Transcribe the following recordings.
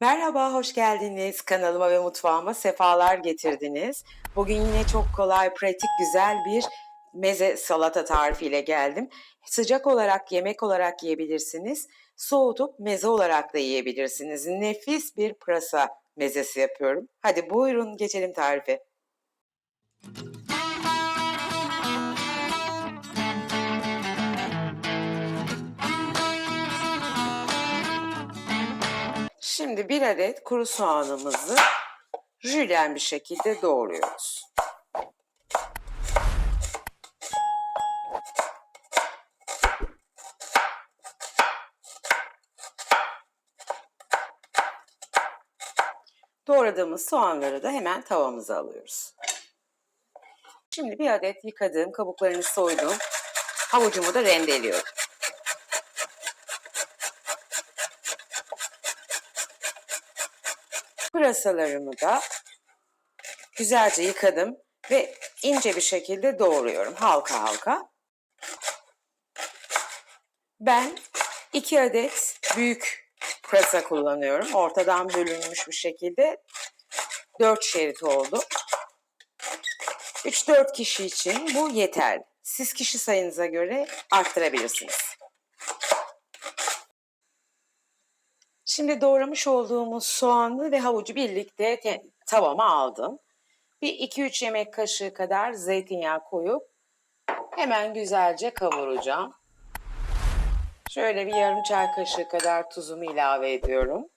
Merhaba, hoş geldiniz. Kanalıma ve mutfağıma sefalar getirdiniz. Bugün yine çok kolay, pratik, güzel bir meze salata tarifiyle geldim. Sıcak olarak, yemek olarak yiyebilirsiniz. Soğutup meze olarak da yiyebilirsiniz. Nefis bir pırasa mezesi yapıyorum. Hadi buyurun geçelim tarife. Şimdi bir adet kuru soğanımızı jülyen bir şekilde doğruyoruz. Doğradığımız soğanları da hemen tavamıza alıyoruz. Şimdi bir adet yıkadığım, kabuklarını soyduğum havucumu da rendeliyorum. Pırasalarımı da güzelce yıkadım ve ince bir şekilde doğruyorum halka halka. Ben iki adet büyük pırasa kullanıyorum. Ortadan bölünmüş bir şekilde dört şerit oldu. 3-4 kişi için bu yeterli. Siz kişi sayınıza göre arttırabilirsiniz. Şimdi doğramış olduğumuz soğanlı ve havucu birlikte te- tavama aldım. Bir 2-3 yemek kaşığı kadar zeytinyağı koyup hemen güzelce kavuracağım. Şöyle bir yarım çay kaşığı kadar tuzumu ilave ediyorum.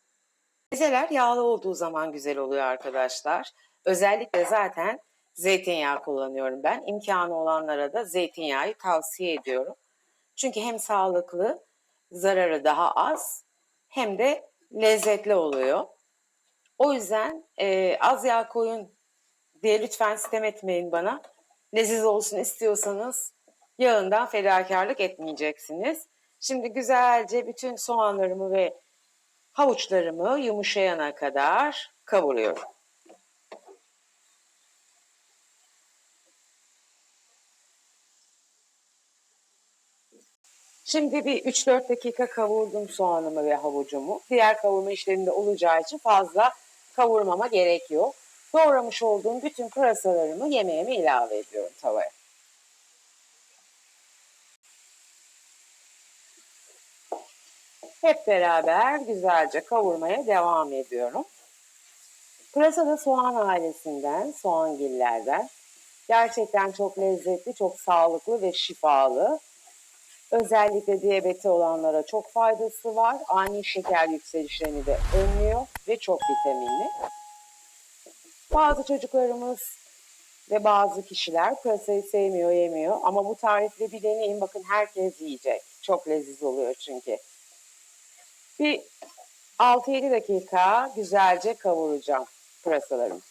Mezeler yağlı olduğu zaman güzel oluyor arkadaşlar. Özellikle zaten zeytinyağı kullanıyorum ben. İmkanı olanlara da zeytinyağı tavsiye ediyorum. Çünkü hem sağlıklı, zararı daha az hem de lezzetli oluyor. O yüzden e, az yağ koyun diye lütfen sitem etmeyin bana. Leziz olsun istiyorsanız yağından fedakarlık etmeyeceksiniz. Şimdi güzelce bütün soğanlarımı ve havuçlarımı yumuşayana kadar kavuruyorum. Şimdi bir 3-4 dakika kavurdum soğanımı ve havucumu. Diğer kavurma işleminde olacağı için fazla kavurmama gerek yok. Doğramış olduğum bütün pırasalarımı yemeğime ilave ediyorum tavaya. Hep beraber güzelce kavurmaya devam ediyorum. Pırasa da soğan ailesinden, soğangillerden. Gerçekten çok lezzetli, çok sağlıklı ve şifalı. Özellikle diyabeti olanlara çok faydası var. Ani şeker yükselişlerini de önlüyor ve çok vitaminli. Bazı çocuklarımız ve bazı kişiler pırasayı sevmiyor, yemiyor. Ama bu tarifle bir deneyin. Bakın herkes yiyecek. Çok leziz oluyor çünkü. Bir 6-7 dakika güzelce kavuracağım pırasalarımı.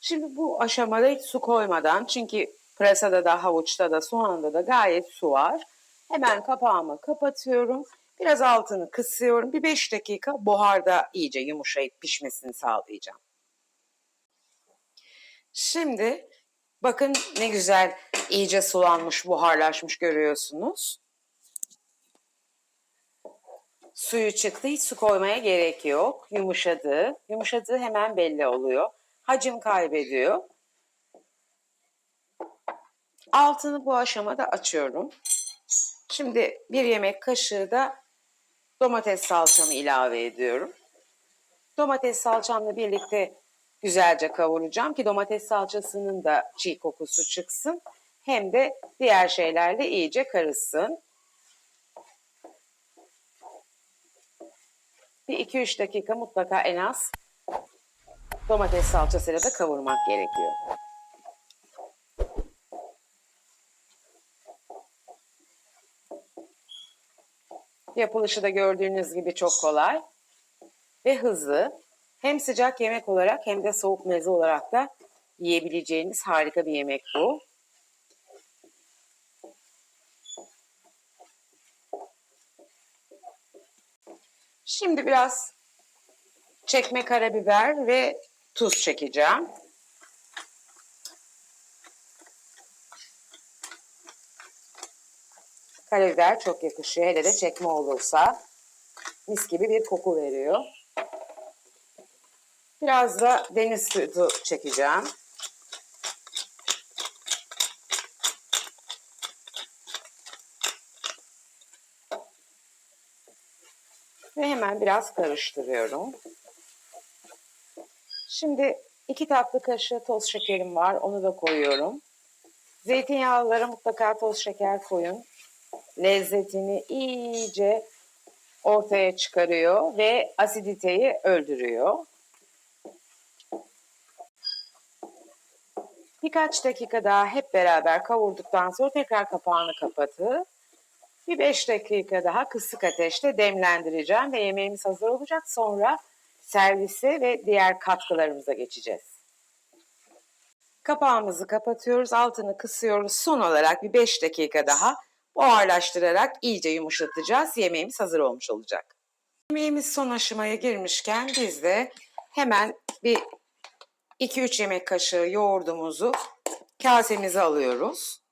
Şimdi bu aşamada hiç su koymadan çünkü pırasada da havuçta da soğanda da gayet su var. Hemen kapağımı kapatıyorum. Biraz altını kısıyorum. Bir 5 dakika buharda iyice yumuşayıp pişmesini sağlayacağım. Şimdi bakın ne güzel iyice sulanmış, buharlaşmış görüyorsunuz. Suyu çıktı. Hiç su koymaya gerek yok. Yumuşadı. Yumuşadığı hemen belli oluyor. Hacim kaybediyor. Altını bu aşamada açıyorum. Şimdi bir yemek kaşığı da domates salçamı ilave ediyorum. Domates salçamla birlikte güzelce kavuracağım ki domates salçasının da çiğ kokusu çıksın. Hem de diğer şeylerle iyice karışsın. Bir 2-3 dakika mutlaka en az domates salçasıyla da kavurmak gerekiyor. Yapılışı da gördüğünüz gibi çok kolay ve hızlı. Hem sıcak yemek olarak hem de soğuk meze olarak da yiyebileceğiniz harika bir yemek bu. Şimdi biraz çekme karabiber ve tuz çekeceğim. Karabiber çok yakışıyor. Hele de çekme olursa mis gibi bir koku veriyor. Biraz da deniz sütü çekeceğim. Ve hemen biraz karıştırıyorum. Şimdi iki tatlı kaşığı toz şekerim var. Onu da koyuyorum. Zeytinyağlılara mutlaka toz şeker koyun. Lezzetini iyice ortaya çıkarıyor ve asiditeyi öldürüyor. Birkaç dakika daha hep beraber kavurduktan sonra tekrar kapağını kapatıp bir 5 dakika daha kısık ateşte demlendireceğim ve yemeğimiz hazır olacak. Sonra servise ve diğer katkılarımıza geçeceğiz. Kapağımızı kapatıyoruz, altını kısıyoruz. Son olarak bir 5 dakika daha buharlaştırarak iyice yumuşatacağız. Yemeğimiz hazır olmuş olacak. Yemeğimiz son aşamaya girmişken biz de hemen bir 2-3 yemek kaşığı yoğurdumuzu kasemize alıyoruz.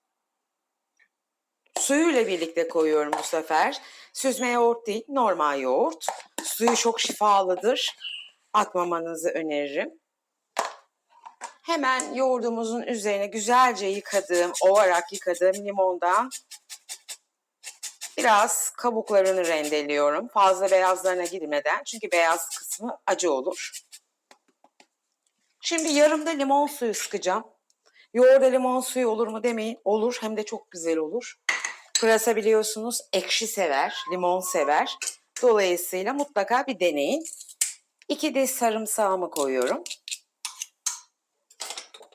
Suyuyla birlikte koyuyorum bu sefer. Süzme yoğurt değil, normal yoğurt. Suyu çok şifalıdır. Atmamanızı öneririm. Hemen yoğurdumuzun üzerine güzelce yıkadığım, ovarak yıkadığım limondan biraz kabuklarını rendeliyorum. Fazla beyazlarına girmeden çünkü beyaz kısmı acı olur. Şimdi yarımda limon suyu sıkacağım. Yoğurda limon suyu olur mu demeyin. Olur hem de çok güzel olur. Pırasa biliyorsunuz ekşi sever, limon sever. Dolayısıyla mutlaka bir deneyin. İki diş sarımsağımı koyuyorum.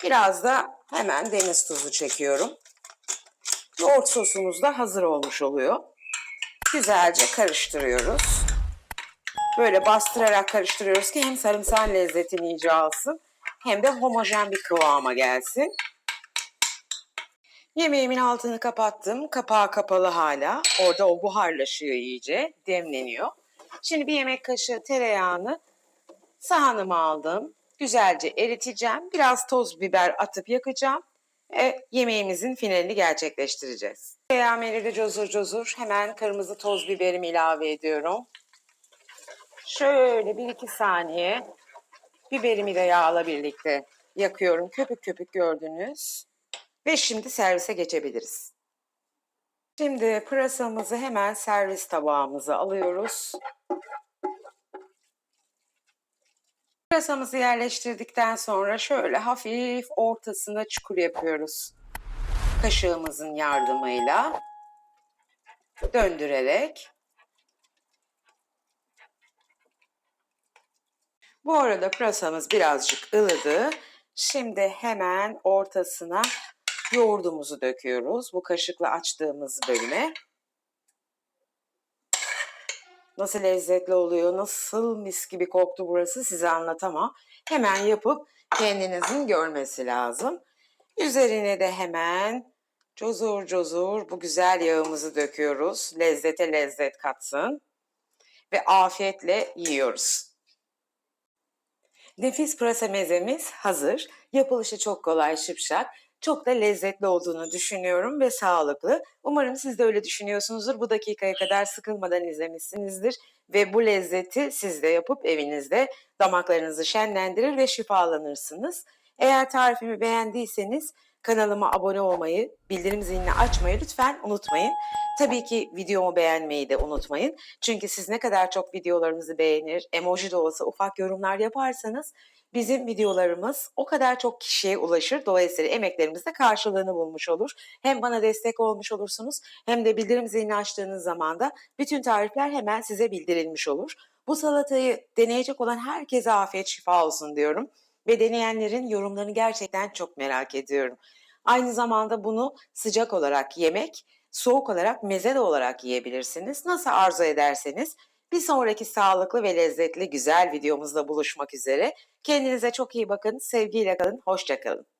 Biraz da hemen deniz tuzu çekiyorum. Yoğurt sosumuz da hazır olmuş oluyor. Güzelce karıştırıyoruz. Böyle bastırarak karıştırıyoruz ki hem sarımsağın lezzetini iyice alsın hem de homojen bir kıvama gelsin. Yemeğimin altını kapattım. Kapağı kapalı hala. Orada o buharlaşıyor iyice. Demleniyor. Şimdi bir yemek kaşığı tereyağını sahanıma aldım. Güzelce eriteceğim. Biraz toz biber atıp yakacağım. E, yemeğimizin finalini gerçekleştireceğiz. Eridi cozur cozur. Hemen kırmızı toz biberimi ilave ediyorum. Şöyle 1-2 saniye biberimi de yağla birlikte yakıyorum. Köpük köpük gördünüz. Ve şimdi servise geçebiliriz. Şimdi pırasamızı hemen servis tabağımıza alıyoruz. Pırasamızı yerleştirdikten sonra şöyle hafif ortasına çukur yapıyoruz. Kaşığımızın yardımıyla döndürerek. Bu arada pırasamız birazcık ılıdı. Şimdi hemen ortasına yoğurdumuzu döküyoruz. Bu kaşıkla açtığımız bölüme. Nasıl lezzetli oluyor, nasıl mis gibi koktu burası size anlatamam. Hemen yapıp kendinizin görmesi lazım. Üzerine de hemen cozur cozur bu güzel yağımızı döküyoruz. Lezzete lezzet katsın. Ve afiyetle yiyoruz. Nefis pırasa mezemiz hazır. Yapılışı çok kolay şıpşak. Çok da lezzetli olduğunu düşünüyorum ve sağlıklı. Umarım siz de öyle düşünüyorsunuzdur. Bu dakikaya kadar sıkılmadan izlemişsinizdir ve bu lezzeti siz de yapıp evinizde damaklarınızı şenlendirir ve şifalanırsınız. Eğer tarifimi beğendiyseniz kanalıma abone olmayı, bildirim zilini açmayı lütfen unutmayın. Tabii ki videomu beğenmeyi de unutmayın. Çünkü siz ne kadar çok videolarımızı beğenir, emoji de olsa ufak yorumlar yaparsanız bizim videolarımız o kadar çok kişiye ulaşır. Dolayısıyla emeklerimiz de karşılığını bulmuş olur. Hem bana destek olmuş olursunuz hem de bildirim zilini açtığınız zaman da bütün tarifler hemen size bildirilmiş olur. Bu salatayı deneyecek olan herkese afiyet şifa olsun diyorum. Ve deneyenlerin yorumlarını gerçekten çok merak ediyorum. Aynı zamanda bunu sıcak olarak yemek, soğuk olarak meze de olarak yiyebilirsiniz. Nasıl arzu ederseniz bir sonraki sağlıklı ve lezzetli güzel videomuzda buluşmak üzere. Kendinize çok iyi bakın, sevgiyle kalın, hoşçakalın.